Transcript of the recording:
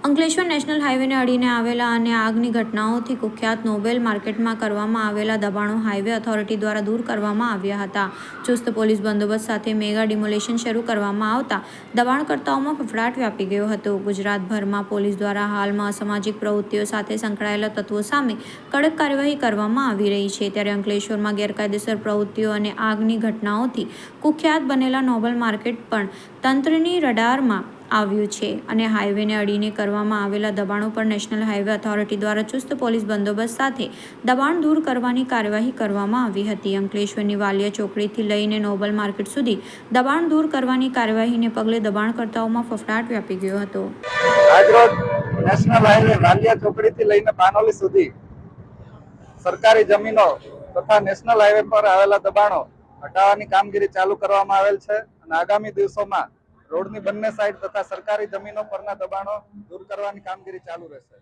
Ankleshwar national હાઈવેને અડીને આવેલા અને આગની ઘટનાઓથી કુખ્યાત નોબેલ માર્કેટમાં કરવામાં આવેલા દબાણો હાઈવે ઓથોરિટી દ્વારા દૂર કરવામાં આવ્યા હતા. ચુસ્ત પોલીસ બંદોબસ્ત સાથે મેગા ડિમોલેશન શરૂ કરવામાં આવતા દબાણકર્તાઓમાં ફફડાટ વ્યાપી ગયો હતો. ગુજરાતભરમાં પોલીસ દ્વારા હાલમાં અસામાજિક પ્રવૃત્તિઓ સાથે સંકળાયેલા તત્વો સામે કડક કાર્યવાહી કરવામાં આવી રહી છે. ત્યારે અંકલેશ્વરમાં ગેરકાયદેસર પ્રવૃત્તિઓ અને આગની ઘટનાઓથી કુખ્યાત બનેલા નોબેલ માર્કેટ પણ તંત્રની રડારમાં આવ્યું છે અને હાઈવેને અડીને કરવામાં આવેલા દબાણો પર નેશનલ હાઈવે ઓથોરિટી દ્વારા ચુસ્ત પોલીસ બંદોબસ્ત સાથે દબાણ દૂર કરવાની કાર્યવાહી કરવામાં આવી હતી. અંકલેશ્વરની વાલિયા ચોકડીથી લઈને નોબલ માર્કેટ સુધી દબાણ દૂર કરવાની કાર્યવાહીને પગલે દબાણકર્તાઓમાં ફફડાટ વ્યાપી ગયો હતો. નેશનલ હાઈવે વાલિયા ચોકડીથી લઈને પાનોલી સુધી સરકારી જમીનો તથા નેશનલ હાઈવે પર આવેલા દબાણો હટાવવાની કામગીરી ચાલુ કરવામાં આવેલ છે અને આગામી દિવસોમાં રોડની બંને સાઈડ તથા સરકારી જમીનો પરના દબાણો દૂર કરવાની કામગીરી ચાલુ રહેશે.